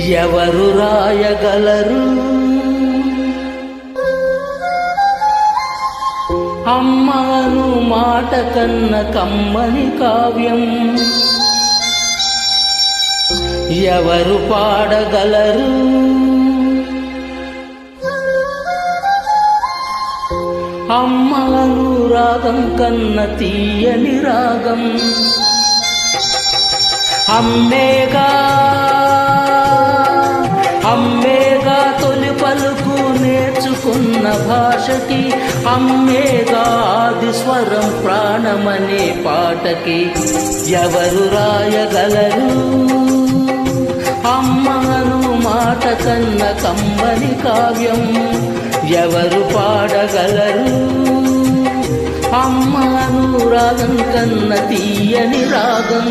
ఎవరు రాయగలరు? అమ్మను మాట కన్న కమ్మని కావ్యం. ఎవరు పాడగలరు? అమ్మను రాగం కన్న తీయని రాగం. అమ్మేగా అమ్మేగా తొలి పలుకు నేర్చుకున్న భాషకి అమ్మేగా ఆది స్వరం ప్రాణమనే పాటకి ఎవరు రాయగలరు? అమ్మను మాట కన్న కంబలి కావ్యం ఎవరు పాడగలరు? అమ్మను రాగం కన్న తీయని రాగం